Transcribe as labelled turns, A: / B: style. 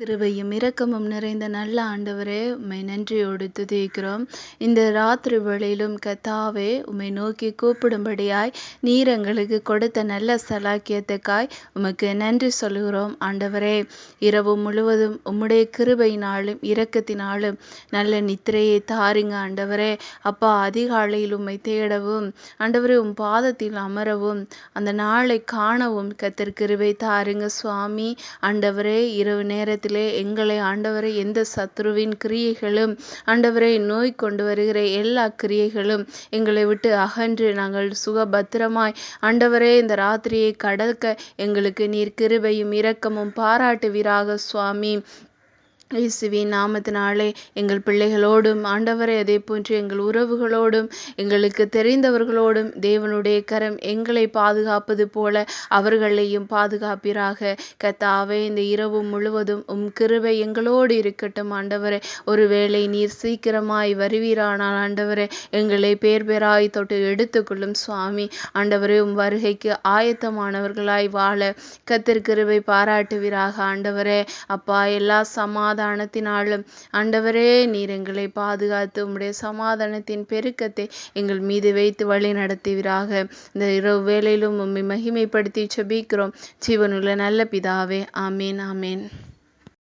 A: கிருபையும் இரக்கமும் நிறைந்த நல்ல ஆண்டவரே உம்மை நன்றியோடு துதிக்கிறோம். இந்த ராத்திரி வேளையிலும் கத்தாவே உம்மை நோக்கி கூப்பிடும்படியாய் நீர் எங்களுக்கு கொடுத்த நல்ல சலாக்கியத்துக்காய் உமக்கு நன்றி சொல்கிறோம் ஆண்டவரே இரவு முழுவதும் உம்முடைய கிருபையினாலும் இரக்கத்தினாலும் நல்ல நித்திரையை தாருங்க ஆண்டவரே. அப்பா அதிகாலையில் உம்மை தேடவும் ஆண்டவரே உம் பாதத்தில் அமரவும் அந்த நாளை காணவும் கத்திற்கிருவை தாருங்க சுவாமி. ஆண்டவரே இரவு நேரத்தில் நேரத்திலே எங்களை ஆண்டவரை எந்த சத்ருவின் கிரியைகளும் ஆண்டவரை நோய் கொண்டு வருகிற எல்லா கிரியைகளும் எங்களை விட்டு அகன்று நாங்கள் சுகபத்திரமாய் ஆண்டவரே இந்த ராத்திரியை கடக்க எங்களுக்கு நீர் கிருபையும் இரக்கமும் பாராட்டுவீராக சுவாமி. இயேசுவின் நாமத்தினாலே எங்கள் பிள்ளைகளோடும் ஆண்டவரை அதே போன்று எங்கள் உறவுகளோடும் எங்களுக்கு தெரிந்தவர்களோடும் தேவனுடைய கரம் எங்களை பாதுகாப்பது போல அவர்களையும் பாதுகாப்பீராக. கத்தாவே இந்த இரவு முழுவதும் உம் கிருபை எங்களோடு இருக்கட்டும் ஆண்டவரே. ஒருவேளை நீர் சீக்கிரமாய் வருவீரானால் ஆண்டவரே எங்களை பேர் பேராய் தொட்டு எடுத்துக்கொள்ளும் சுவாமி. ஆண்டவரே உம் வருகைக்கு ஆயத்தமானவர்களாய் வாழ கத்திற்கிருபை பாராட்டுவீராக ஆண்டவரே. அப்பா எல்லா சமாதான சமாதானத்தினாலும். ஆண்டவரே நீர் எங்களை பாதுகாத்து உம்முடைய சமாதானத்தின் பெருக்கத்தை எங்கள் மீது வைத்து வழி நடத்துவீராக. இந்த இரவு வேளையிலும் உம்மை மகிமைப்படுத்தி செபிக்கிறோம். ஜீவனுள்ள நல்ல பிதாவே ஆமேன் ஆமேன்.